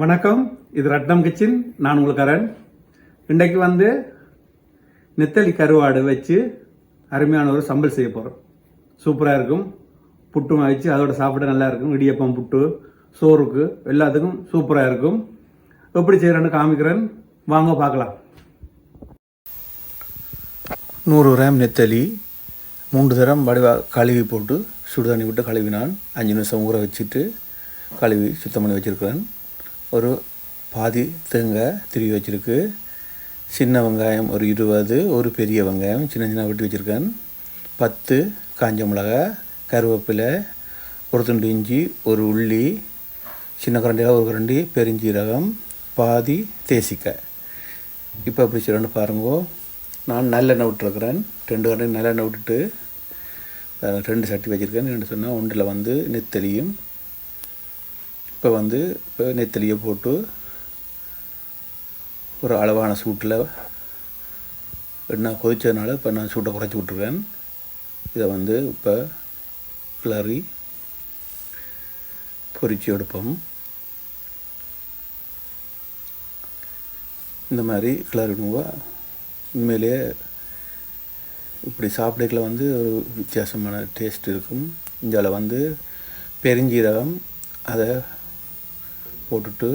வணக்கம். இது ரட்னம் கிச்சன். நான் உங்களுக்கு கரண். இன்றைக்கு வந்து நெத்தலி கருவாடு வச்சு அருமையான ஒரு சம்பல் செய்ய போகிறோம் சூப்பராக இருக்கும். புட்டும் வச்சு அதோட சாப்பிட நல்லா இருக்கும். இடியப்பம் புட்டு சோறுக்கு எல்லாத்துக்கும் சூப்பராக இருக்கும். எப்படி செய்கிறேன்னு காமிக்கிறேன். வாங்க பார்க்கலாம். நூறு கிராம் நெத்தலி மூன்று தரம் வடிவா கழுவி போட்டு சுடுதண்ணி விட்டு கழுவினான். அஞ்சு நிமிஷம் ஊற வச்சுட்டு கழுவி சுத்தம் பண்ணி வச்சுருக்கிறேன். ஒரு பாதி தேங்காய் திருவி வச்சுருக்கு. சின்ன வெங்காயம் ஒரு இருபது ஒரு பெரிய வெங்காயம் சின்ன சின்ன வெட்டி வச்சுருக்கேன். பத்து காஞ்ச மிளகாய் கருவேப்பிலை ஒரு துண்டு இஞ்சி ஒரு உள்ளி சின்ன கரண்டியில் ஒரு கரண்டி பெருஞ்சீரகம் பாதி தேசிக்காய். இப்போ எப்படி செய்யணும்னு பாருங்கோ. நான் நல்லெண்ணெய் விட்டுருக்குறேன். ரெண்டு கரண்டி நல்லெண்ணெய் விட்டுட்டு ரெண்டு சட்டி வச்சுருக்கேன். ரெண்டு சொன்னால் ஒன்றில் வந்து நெத்தலியும் இப்போ வந்து இப்போ நெத்திலியை போட்டு ஒரு அளவான சூட்டில் எண்ணெய் கொதிச்சதுனால இப்போ நான் சூட்டை குறைச்சி விட்ருக்கேன் இதை வந்து இப்போ கிளறி பொறிச்சு எடுப்போம். இந்த மாதிரி கிளறிடுவோம். உண்மையிலேயே இப்படி சாப்பிடக்கல வந்து ஒரு வித்தியாசமான டேஸ்ட் இருக்கும். இந்தியாவில் வந்து பெருஞ்சீரகம் அதை போட்டுட்டு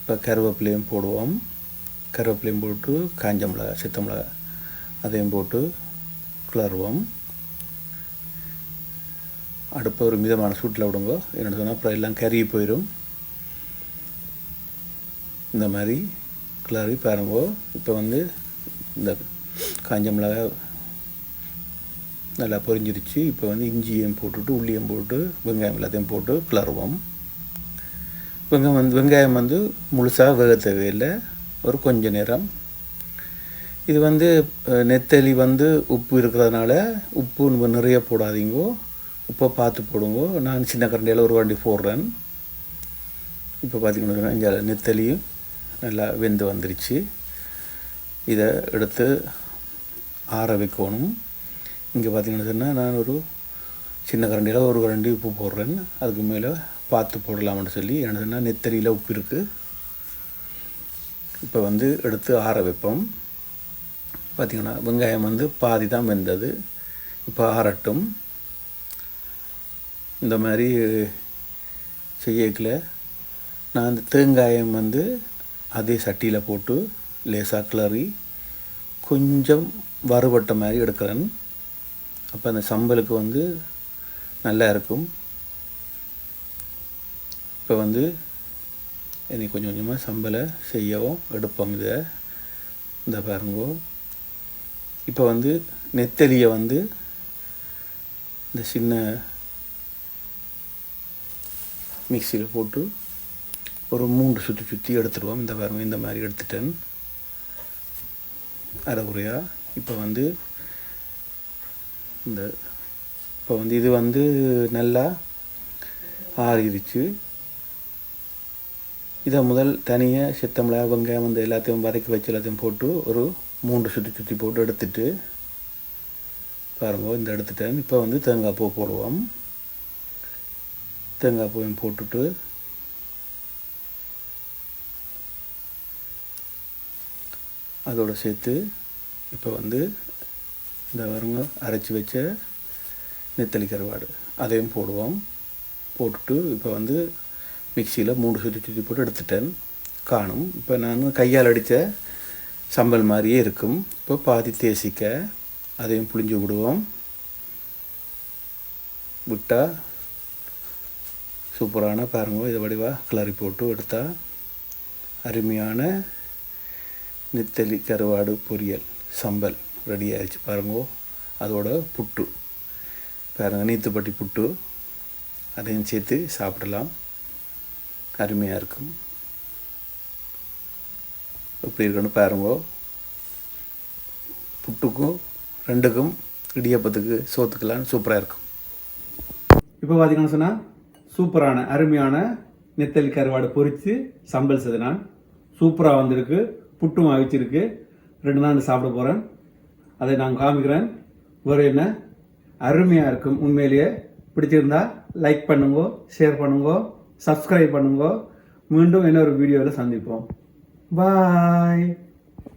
இப்போ கருவேப்பிலையும் போடுவோம். கருவேப்பிலையும் போட்டு காஞ்ச மிளகா சித்த மிளகா அதையும் போட்டு கிளறுவோம். அடுப்பை ஒரு மிதமான சூட்டில் விடுங்க. என்னென்னு சொன்னால் அப்புறம் எல்லாம் கருகி போயிடும் இந்த மாதிரி கிளறி பாருங்க. இப்போ வந்து இந்த காஞ்ச மிளகா நல்லா பொரிஞ்சிருச்சு. இப்போ வந்து இஞ்சியும் போட்டுட்டு உள்ளியும் போட்டு வெங்காயம் எல்லாத்தையும் போட்டு கிளறுவோம். வெங்காயம் வந்து வெங்காயம் வந்து முழுசாக வேக தேவையில்லை. ஒரு கொஞ்ச நேரம். இது வந்து நெத்தலி வந்து உப்பு இருக்கிறதுனால உப்பு நம்ம நிறைய போடாதீங்கோ. உப்பை பார்த்து போடுங்கோ. நான் சின்ன கரண்டியில் ஒரு வண்டி போடுறேன். இப்போ பார்த்தீங்கன்னா இங்கே நெத்தலியும் நல்லா வெந்து வந்துருச்சு. இதை எடுத்து ஆற வைக்கணும். இங்கே பார்த்திங்கன்னா நான் ஒரு சின்ன கரண்டியில் ஒரு கரண்டி உப்பு போடுறேன். அதுக்கு மேலே பார்த்து போடலாம்னு சொல்லி என்னதுன்னா சொன்னால் நெத்தலியில் உப்பு இருக்குது இப்போ வந்து எடுத்து ஆற வைப்போம். பார்த்திங்கன்னா வெங்காயம் வந்து பாதி தான் வெந்தது. இப்போ ஆறட்டும். இந்த மாதிரி செய்யக்கல நான் அந்த தேங்காயம் வந்து அதே சட்டியில் போட்டு லேசாக கிளறி கொஞ்சம் வறுபட்ட மாதிரி எடுக்கிறேன். அப்போ அந்த சம்பலுக்கு வந்து நல்லா இருக்கும். இப்போ வந்து இனி கொஞ்சம் கொஞ்சமாக சம்பளை செய்யவும் எடுப்போம் இதை. இந்த பாருங்கோ. இப்போ வந்து நெத்தலியை வந்து இந்த சின்ன மிக்சியில் போட்டு ஒரு மூன்று சுற்றி சுற்றி எடுத்துடுவோம். இந்த பாருங்க இந்த மாதிரி எடுத்துட்டேன். அரைகுறையாக இப்போ வந்து இந்த இப்போ வந்து இது வந்து நல்லா ஆறிடுச்சு. இதை முதல் தனியாக சித்தமிளா வெங்காயம் வந்து எல்லாத்தையும் வதக்கி வச்சு எல்லாத்தையும் போட்டு ஒரு மூன்று சுற்றி சுற்றி போட்டு எடுத்துட்டு பாருங்க இந்த எடுத்துட்டேன் இப்போ வந்து தேங்காய் பூ போடுவோம். தேங்காய் பூவையும் போட்டுட்டு அதோடு சேர்த்து இப்போ வந்து இந்த வருங்க அரைச்சி வச்ச நெத்தலி கருவாடு அதையும் போடுவோம். போட்டுட்டு இப்போ வந்து மிக்சியில் மூணு சுற்றி சுற்றி போட்டு எடுத்துட்டேன். காணும். இப்போ நான் கையால் அடித்த சம்பல் மாதிரியே இருக்கும். இப்போ பாதி தேசிக்க அதையும் புளிஞ்சு விடுவோம். விட்டால் சூப்பரான பாருங்க இதை வடிவாக கிளறி போட்டு எடுத்தால் அருமையான நெத்தலி கருவாடு பொரியல் சம்பல் ரெடி ஆயிடுச்சு பாருங்கோ. அதோட புட்டு. பாருங்க நீத்துப்பட்டி புட்டு. அதையும் சேர்த்து சாப்பிடலாம். அருமையாக இருக்கும். எப்படி இருக்குன்னு பாருங்க. புட்டுக்கும் ரெண்டுக்கும் இடியப்பத்துக்கு சோத்துக்கெல்லாம் சூப்பராக இருக்கும். இப்போ பார்த்தீங்கன்னு சொன்னால் சூப்பரான அருமையான நெத்தலி கருவாடு பொரித்து சம்பல் செய்தனான் சூப்பராக வந்திருக்கு புட்டும் அவிச்சிருக்கு. ரெண்டு நாள் சாப்பிட போகிறேன் அதை நான் காமிக்கிறேன். ஒரு என்ன அருமையாக இருக்கும். உண்மையிலேயே பிடிச்சிருந்தா லைக் பண்ணுங்க ஷேர் பண்ணுங்க. சப்ஸ்கிரைப் பண்ணுங்க. மீண்டும் இன்னொரு வீடியோவில் சந்திப்போம். பாய்